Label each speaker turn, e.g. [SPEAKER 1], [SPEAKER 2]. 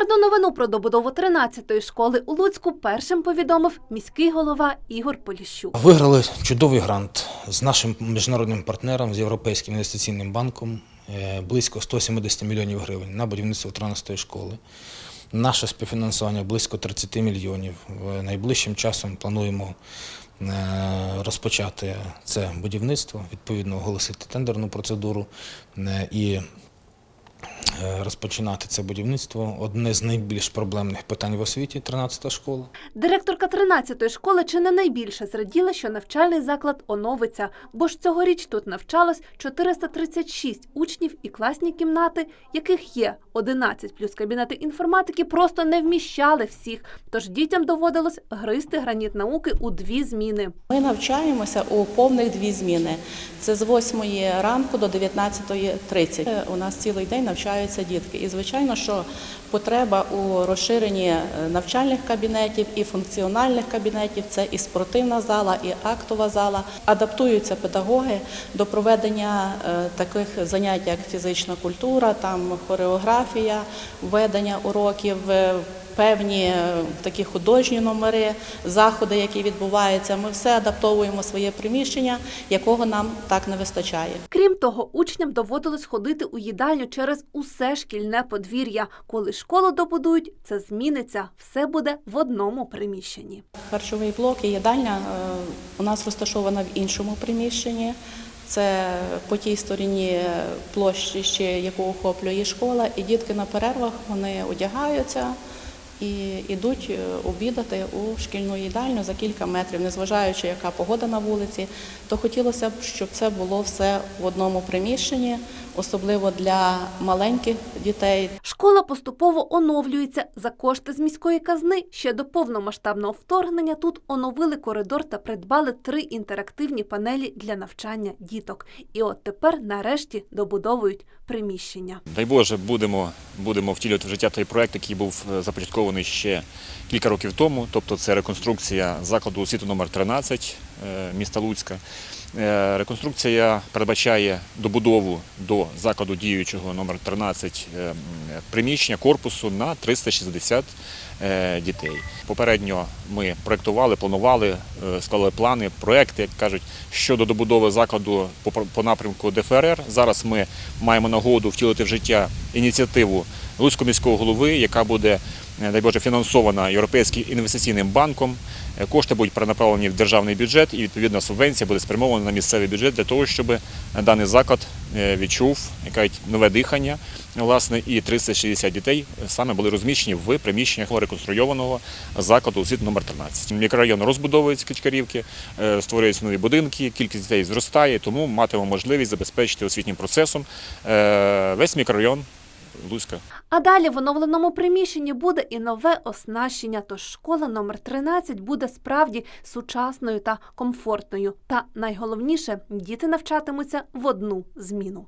[SPEAKER 1] Гарну новину про добудову 13-ї школи у Луцьку першим повідомив міський голова Ігор Поліщук.
[SPEAKER 2] Виграли чудовий грант з нашим міжнародним партнером, з Європейським інвестиційним банком, е, близько 170 мільйонів гривень на будівництво 13-ї школи. Наше співфінансування близько 30 мільйонів. Найближчим часом плануємо е, розпочати це будівництво, відповідно оголосити тендерну процедуру е, і розпочинати це будівництво. Одне з найбільш проблемних питань в освіті 13-та школа.
[SPEAKER 1] Директорка 13-ї школи чи не найбільше зраділа, що навчальний заклад оновиться, бо ж цьогоріч тут навчалось 436 учнів і класні кімнати, яких є 11 плюс кабінети інформатики, просто не вміщали всіх. Тож дітям доводилось гризти граніт науки у дві зміни.
[SPEAKER 3] Ми навчаємося у повних дві зміни. Це з 8 ранку до 19.30. У нас цілий день навчаються дітки. І звичайно, що потреба у розширенні е, навчальних кабінетів і функціональних кабінетів це і спортивна зала, і актова зала. Адаптуються педагоги до проведення е, таких занять, як фізична культура, там хореографія, ведення уроків. Певні е, такі художні номери, заходи, які відбуваються. Ми все адаптовуємо своє приміщення, якого нам так не вистачає.
[SPEAKER 1] Крім того, учням доводилось ходити у їдальню через усе шкільне подвір'я. Коли школу добудують, це зміниться. Все буде в одному приміщенні.
[SPEAKER 3] Харчовий блок і їдальня е, у нас розташована в іншому приміщенні. Це по тій стороні площі, яку охоплює школа, і дітки на перервах вони одягаються і йдуть е, обідати у шкільну їдальню за кілька метрів, незважаючи, яка погода на вулиці, то хотілося б, щоб це було все в одному приміщенні, особливо для маленьких дітей,
[SPEAKER 1] Школа поступово оновлюється за кошти з міської казни. Ще до повномасштабного вторгнення тут оновили коридор та придбали три інтерактивні панелі для навчання діток. І от тепер нарешті добудовують приміщення.
[SPEAKER 4] Дай Боже, будемо, будемо втілювати в життя той проект, який був е, започаткований ще кілька років тому. Тобто це реконструкція закладу освіти номер 13 е, міста Луцька. Е, Реконструкція передбачає добудову до закладу діючого номер 13 е, приміщення корпусу на 360 е, дітей. Попередньо ми проєктували, планували, склали плани, проекти, як кажуть, щодо добудови закладу по напрямку ДФРР. Зараз ми маємо нагоду втілити в життя ініціативу Луцького міського голови, яка буде, е, дай Боже, фінансована Європейським інвестиційним банком. Е, Кошти будуть перенаправлені в державний бюджет, і відповідна субвенція буде спрямована на місцевий бюджет для того, щоб даний заклад е, відчув нове дихання. Власне, і 360 дітей саме були розміщені в приміщеннях реконструйованого закладу освіти номер 13. Мікрорайон розбудовується Кичкарівки, е, створюються нові будинки, кількість дітей зростає, тому матимемо можливість забезпечити освітнім процесом е, весь мікрорайон Луцька.
[SPEAKER 1] А далі в оновленому приміщенні буде і нове оснащення. Тож школа номер 13 буде справді сучасною та комфортною. Та найголовніше діти навчатимуться в одну зміну.